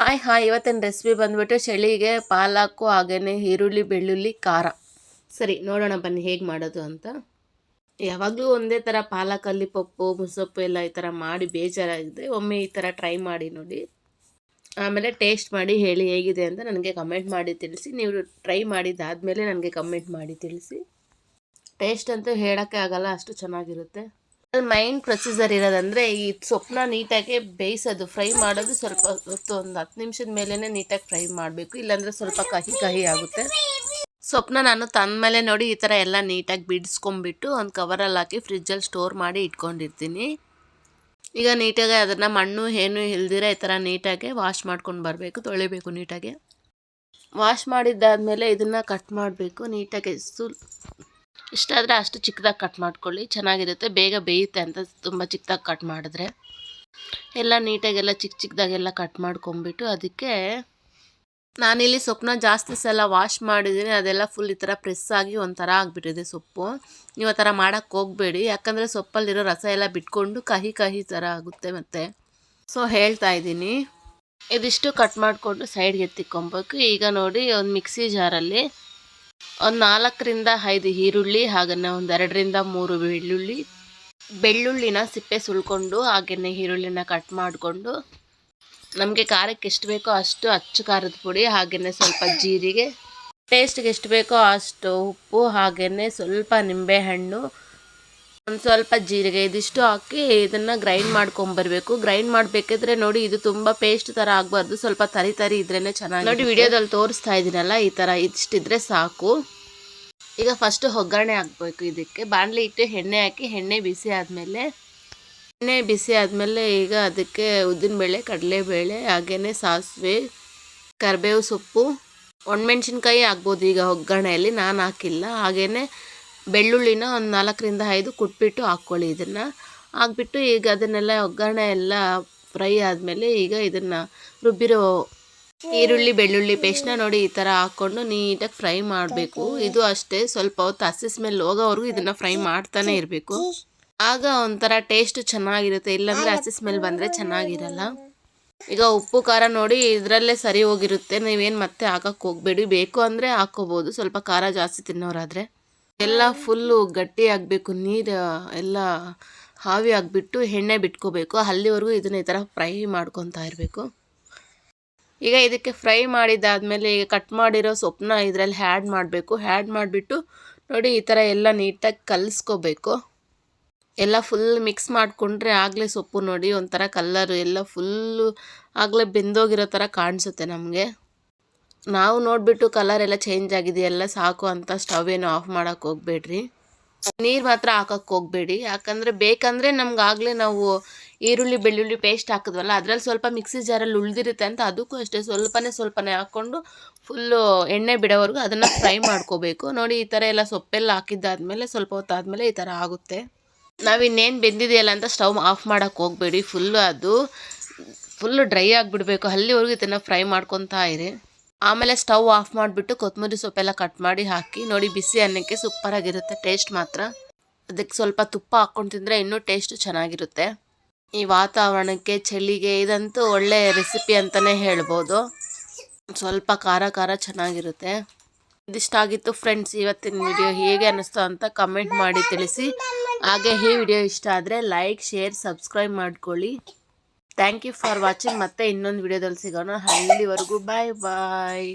Hi hi, ಇವತ್ತಿನ recipe ಬಂದ್ಬಿಟ್ಟು ಚಳಿಗೆ ಪಾಲಕ್ಕು ಹಾಗೆಯೇ ಈರುಳ್ಳಿ, ಬೆಳ್ಳುಳ್ಳಿ, ಖಾರ. ಸರಿ, ನೋಡೋಣ ಬನ್ನಿ ಹೇಗೆ ಮಾಡೋದು ಅಂತ. ಯಾವಾಗಲೂ ಒಂದೇ ಥರ ಪಾಲಕಲ್ಲಿ ಪಪ್ಪು ಮುಸೊಪ್ಪು ಎಲ್ಲ ಈ ಥರ ಮಾಡಿ ಬೇಜಾರಾಗಿದೆ. ಒಮ್ಮೆ ಈ ಥರ ಟ್ರೈ ಮಾಡಿ ನೋಡಿ. ಆಮೇಲೆ ಟೇಸ್ಟ್ ಮಾಡಿ ಹೇಳಿ ಹೇಗಿದೆ ಅಂತ ನನಗೆ ಕಮೆಂಟ್ ಮಾಡಿ ತಿಳಿಸಿ. ನೀವು ಟ್ರೈ ಮಾಡಿದ್ದಾದಮೇಲೆ ನನಗೆ ಕಮೆಂಟ್ ಮಾಡಿ ತಿಳಿಸಿ. ಟೇಸ್ಟ್ ಅಂತೂ ಹೇಳೋಕ್ಕೆ ಆಗಲ್ಲ, ಅಷ್ಟು ಚೆನ್ನಾಗಿರುತ್ತೆ. ಮೈನ್ ಪ್ರೊಸೀಜರ್ ಇರೋದಂದರೆ ಈ ಸೊಪ್ಪನ್ನ ನೀಟಾಗಿ ಬೇಯಿಸೋದು. ಫ್ರೈ ಮಾಡೋದು ಸ್ವಲ್ಪ ಹೊತ್ತು ಒಂದು ಹತ್ತು ನಿಮಿಷದ ಮೇಲೇ ನೀಟಾಗಿ ಫ್ರೈ ಮಾಡಬೇಕು. ಇಲ್ಲಾಂದರೆ ಸ್ವಲ್ಪ ಕಹಿ ಕಹಿ ಆಗುತ್ತೆ. ಸೊಪ್ಪನ್ನ ನಾನು ತಂದ ಮೇಲೆ ನೋಡಿ ಈ ಥರ ಎಲ್ಲ ನೀಟಾಗಿ ಬಿಡಿಸ್ಕೊಂಬಿಟ್ಟು ಒಂದು ಕವರಲ್ಲಿ ಹಾಕಿ ಫ್ರಿಜ್ಜಲ್ಲಿ ಸ್ಟೋರ್ ಮಾಡಿ ಇಟ್ಕೊಂಡಿರ್ತೀನಿ. ಈಗ ನೀಟಾಗಿ ಅದನ್ನು ಮಣ್ಣು ಏನು ಇಲ್ದಿರ ಈ ಥರ ನೀಟಾಗಿ ವಾಶ್ ಮಾಡ್ಕೊಂಡು ಬರಬೇಕು, ತೊಳಿಬೇಕು ನೀಟಾಗಿ. ವಾಶ್ ಮಾಡಿದ್ದಾದಮೇಲೆ ಇದನ್ನು ಕಟ್ ಮಾಡಬೇಕು. ನೀಟಾಗಿ ಇಷ್ಟಾದರೆ ಅಷ್ಟು ಚಿಕ್ಕದಾಗಿ ಕಟ್ ಮಾಡ್ಕೊಳ್ಳಿ. ಚೆನ್ನಾಗಿರುತ್ತೆ. ಬೇಗ ಬೇಯುತ್ತೆ ಅಂತ ತುಂಬ ಚಿಕ್ಕದಾಗಿ ಕಟ್ ಮಾಡಿದ್ರೆ. ಎಲ್ಲ ನೀಟಾಗೆಲ್ಲ ಚಿಕ್ಕ ಚಿಕ್ಕದಾಗೆಲ್ಲ ಕಟ್ ಮಾಡ್ಕೊಂಬಿಟ್ಟು ಅದಕ್ಕೆ ನಾನಿಲ್ಲಿ ಸೊಪ್ಪನ್ನ ಜಾಸ್ತಿ ಸಲ ವಾಶ್ ಮಾಡಿದ್ದೀನಿ. ಅದೆಲ್ಲ ಫುಲ್ ಈ ಥರ ಪ್ರೆಸ್ ಆಗಿ ಒಂಥರ ಆಗಿಬಿಟ್ಟಿದೆ ಸೊಪ್ಪು. ನೀವು ಆ ಥರ ಮಾಡೋಕ್ಕೆ ಹೋಗಬೇಡಿ. ಯಾಕಂದರೆ ಸೊಪ್ಪಲ್ಲಿರೋ ರಸ ಎಲ್ಲ ಬಿಟ್ಕೊಂಡು ಕಹಿ ಕಹಿ ಥರ ಆಗುತ್ತೆ ಮತ್ತು. ಸೊ ಹೇಳ್ತಾ ಇದ್ದೀನಿ. ಇದಿಷ್ಟು ಕಟ್ ಮಾಡಿಕೊಂಡು ಸೈಡ್ಗೆ ಎತ್ತಿಕೊಬೇಕು ಈಗ ನೋಡಿ ಒಂದು ಮಿಕ್ಸಿ ಜಾರಲ್ಲಿ ಒಂದು ನಾಲ್ಕರಿಂದ ಐದು ಈರುಳ್ಳಿ ಹಾಗೆಯೇ ಒಂದು ಎರಡರಿಂದ ಮೂರು ಬೆಳ್ಳುಳ್ಳಿ. ಬೆಳ್ಳುಳ್ಳಿನ ಸಿಪ್ಪೆ ಸುಲ್ಕೊಂಡು ಹಾಗೆಯೇ ಈರುಳ್ಳಿನ ಕಟ್ ಮಾಡಿಕೊಂಡು, ನಮಗೆ ಖಾರಕ್ಕೆ ಎಷ್ಟು ಬೇಕೋ ಅಷ್ಟು ಅಚ್ಚು ಖಾರದ ಪುಡಿ ಹಾಗೆಯೇ ಸ್ವಲ್ಪ ಜೀರಿಗೆ. ಟೇಸ್ಟ್ಗೆ ಎಷ್ಟು ಬೇಕೋ ಅಷ್ಟು ಉಪ್ಪು ಹಾಗೆಯೇ ಸ್ವಲ್ಪ ನಿಂಬೆಹಣ್ಣು ಒಂದು ಸ್ವಲ್ಪ ಜೀರಿಗೆ ಇದಿಷ್ಟು ಹಾಕಿ ಇದನ್ನು ಗ್ರೈಂಡ್ ಮಾಡ್ಕೊಂಬರ್ಬೇಕು. ಗ್ರೈಂಡ್ ಮಾಡಬೇಕಿದ್ರೆ ನೋಡಿ ಇದು ತುಂಬ ಪೇಸ್ಟ್ ಥರ ಆಗಬಾರ್ದು. ಸ್ವಲ್ಪ ತರಿ ತರಿ ಇದ್ರೇ ಚೆನ್ನಾಗಿ ನೋಡಿ ವಿಡಿಯೋದಲ್ಲಿ ತೋರಿಸ್ತಾ ಇದ್ದೀನಲ್ಲ ಈ ಥರ ಇಷ್ಟಿದ್ರೆ ಸಾಕು. ಈಗ ಫಸ್ಟು ಒಗ್ಗರಣೆ ಹಾಕಬೇಕು ಇದಕ್ಕೆ. ಬಾಣಲಿ ಇಟ್ಟು ಎಣ್ಣೆ ಹಾಕಿ, ಎಣ್ಣೆ ಬಿಸಿ ಆದಮೇಲೆ, ಎಣ್ಣೆ ಬಿಸಿ ಆದಮೇಲೆ ಈಗ ಅದಕ್ಕೆ ಉದ್ದಿನಬೇಳೆ ಕಡಲೆಬೇಳೆ ಹಾಗೆಯೇ ಸಾಸಿವೆ, ಕರಿಬೇವು ಸೊಪ್ಪು, ಒಣಮೆಣ್ಸಿನ್ಕಾಯಿ ಆಗ್ಬೋದು ಈಗ ಒಗ್ಗರಣೆಯಲ್ಲಿ. ನಾನು ಹಾಕಿಲ್ಲ. ಹಾಗೆಯೇ ಬೆಳ್ಳುಳ್ಳಿನ ಒಂದು ನಾಲ್ಕರಿಂದ ಐದು ಕುಟ್ಬಿಟ್ಟು ಹಾಕ್ಕೊಳ್ಳಿ ಇದನ್ನು ಹಾಕ್ಬಿಟ್ಟು ಈಗ ಅದನ್ನೆಲ್ಲ ಒಗ್ಗರಣೆ ಎಲ್ಲ ಫ್ರೈ ಆದಮೇಲೆ ಈಗ ಇದನ್ನು ರುಬ್ಬಿರೋ ಈರುಳ್ಳಿ, ಬೆಳ್ಳುಳ್ಳಿ ಪೇಸ್ಟ್ನ ನೋಡಿ ಈ ಥರ ಹಾಕ್ಕೊಂಡು ನೀಟಾಗಿ ಫ್ರೈ ಮಾಡಬೇಕು. ಇದು ಅಷ್ಟೇ, ಸ್ವಲ್ಪ ಹೊತ್ತು ಹಸಿ ಸ್ಮೆಲ್ ಹೋಗೋವರೆಗೂ ಇದನ್ನು ಫ್ರೈ ಮಾಡ್ತಾನೆ ಇರಬೇಕು. ಆಗ ಒಂಥರ ಟೇಸ್ಟ್ ಚೆನ್ನಾಗಿರುತ್ತೆ. ಇಲ್ಲಾಂದರೆ ಹಸಿ ಸ್ಮೆಲ್ ಬಂದರೆ ಚೆನ್ನಾಗಿರಲ್ಲ. ಈಗ ಉಪ್ಪು, ಖಾರ ನೋಡಿ ಇದರಲ್ಲೇ ಸರಿ ಹೋಗಿರುತ್ತೆ. ನೀವೇನು ಮತ್ತೆ ಹಾಕೋಕ್ಕೆ ಹೋಗಬೇಡಿ. ಬೇಕು ಅಂದರೆ ಹಾಕ್ಕೋಬೋದು ಸ್ವಲ್ಪ ಖಾರ ಜಾಸ್ತಿ ತಿನ್ನೋರಾದರೆ. ಎಲ್ಲ ಫುಲ್ಲು ಗಟ್ಟಿ ಆಗಬೇಕು, ನೀರು ಎಲ್ಲ ಹಾವಿ ಆಗಿಬಿಟ್ಟು ಎಣ್ಣೆ ಬಿಟ್ಕೋಬೇಕು. ಅಲ್ಲಿವರೆಗೂ ಇದನ್ನ ಈ ಥರ ಫ್ರೈ ಮಾಡ್ಕೊತಾ ಇರಬೇಕು. ಈಗ ಇದಕ್ಕೆ ಫ್ರೈ ಮಾಡಿದ್ದಾದಮೇಲೆ ಈಗ ಕಟ್ ಮಾಡಿರೋ ಸೊಪ್ಪನ್ನ ಇದರಲ್ಲಿ ಹ್ಯಾಡ್ ಮಾಡಬೇಕು. ಹ್ಯಾಡ್ ಮಾಡಿಬಿಟ್ಟು ನೋಡಿ ಈ ಥರ ಎಲ್ಲ ನೀಟಾಗಿ ಕಲಿಸ್ಕೋಬೇಕು. ಎಲ್ಲ ಫುಲ್ ಮಿಕ್ಸ್ ಮಾಡಿಕೊಂಡ್ರೆ ಆಗಲೇ ಸೊಪ್ಪು ನೋಡಿ ಒಂಥರ ಕಲ್ಲರು ಎಲ್ಲ ಫುಲ್ಲು ಆಗಲೇ ಬೆಂದೋಗಿರೋ ಥರ ಕಾಣಿಸುತ್ತೆ ನಮಗೆ. ನಾವು ನೋಡಿಬಿಟ್ಟು ಕಲರ್ ಎಲ್ಲ ಚೇಂಜ್ ಆಗಿದೆಯಲ್ಲ ಸಾಕು ಅಂತ ಸ್ಟವ್ ಏನು ಆಫ್ ಮಾಡೋಕ್ಕೆ ಹೋಗ್ಬೇಡ್ರಿ. ನೀರು ಮಾತ್ರ ಹಾಕಕ್ಕೆ ಹೋಗಬೇಡಿ, ಯಾಕಂದರೆ ಬೇಕಂದರೆ ನಮ್ಗೆ ಆಗಲೇ ನಾವು ಈರುಳ್ಳಿ, ಬೆಳ್ಳುಳ್ಳಿ ಪೇಸ್ಟ್ ಹಾಕಿದ್ವಲ್ಲ, ಅದರಲ್ಲಿ ಸ್ವಲ್ಪ ಮಿಕ್ಸಿ ಜಾರಲ್ಲಿ ಉಳಿದಿರುತ್ತೆ ಅಂತ ಅದಕ್ಕೂ ಅಷ್ಟೇ ಸ್ವಲ್ಪನೇ ಸ್ವಲ್ಪನೇ ಹಾಕ್ಕೊಂಡು ಫುಲ್ಲು ಎಣ್ಣೆ ಬಿಡೋವರೆಗೂ ಅದನ್ನು ಫ್ರೈ ಮಾಡ್ಕೋಬೇಕು. ನೋಡಿ ಈ ಥರ ಎಲ್ಲ ಸೊಪ್ಪೆಲ್ಲ ಹಾಕಿದ್ದಾದಮೇಲೆ ಸ್ವಲ್ಪ ಹೊತ್ತಾದಮೇಲೆ ಈ ಥರ ಆಗುತ್ತೆ. ನಾವು ಇನ್ನೇನು ಬೆಂದಿದೆಯಲ್ಲ ಅಂತ ಸ್ಟವ್ ಆಫ್ ಮಾಡೋಕ್ಕೆ ಹೋಗಬೇಡಿ ಫುಲ್ಲು ಅದು ಫುಲ್ಲು ಡ್ರೈ ಆಗಿಬಿಡ್ಬೇಕು. ಅಲ್ಲಿವರೆಗೂ ಇದನ್ನು ಫ್ರೈ ಮಾಡ್ಕೊತಾ ಇರಿ. ಆಮೇಲೆ ಸ್ಟವ್ ಆಫ್ ಮಾಡಿಬಿಟ್ಟು ಕೊತ್ತಂಬರಿ ಸೊಪ್ಪೆಲ್ಲ ಕಟ್ ಮಾಡಿ ಹಾಕಿ ನೋಡಿ ಬಿಸಿ ಅನ್ನಕ್ಕೆ ಸೂಪರಾಗಿರುತ್ತೆ, ಟೇಸ್ಟ್ ಮಾತ್ರ. ಅದಕ್ಕೆ ಸ್ವಲ್ಪ ತುಪ್ಪ ಹಾಕ್ಕೊಂಡು ತಿಂದರೆ ಇನ್ನೂ ಟೇಸ್ಟ್ ಚೆನ್ನಾಗಿರುತ್ತೆ. ಈ ವಾತಾವರಣಕ್ಕೆ, ಚಳಿಗೆ ಇದಂತೂ ಒಳ್ಳೆ ರೆಸಿಪಿ ಅಂತಲೇ ಹೇಳ್ಬೋದು. ಸ್ವಲ್ಪ ಖಾರ ಖಾರ ಚೆನ್ನಾಗಿರುತ್ತೆ. ಇದಿಷ್ಟಾಗಿತ್ತು ಫ್ರೆಂಡ್ಸ್ ಇವತ್ತಿನ ವಿಡಿಯೋ ಹೇಗೆ ಅನ್ನಿಸ್ತು ಅಂತ ಕಮೆಂಟ್ ಮಾಡಿ ತಿಳಿಸಿ. ಹಾಗೆ ಈ ವಿಡಿಯೋ ಇಷ್ಟ ಆದರೆ ಲೈಕ್ ಶೇರ್ ಸಬ್ಸ್ಕ್ರೈಬ್ ಮಾಡ್ಕೊಳ್ಳಿ. ಥ್ಯಾಂಕ್ ಯು ಫಾರ್ ವಾಚಿಂಗ್ ಮತ್ತೆ ಇನ್ನೊಂದು ವಿಡಿಯೋದಲ್ಲಿ ಸಿಗೋಣ. ಅಲ್ಲಿವರೆಗೂ ಬಾಯ್ ಬಾಯ್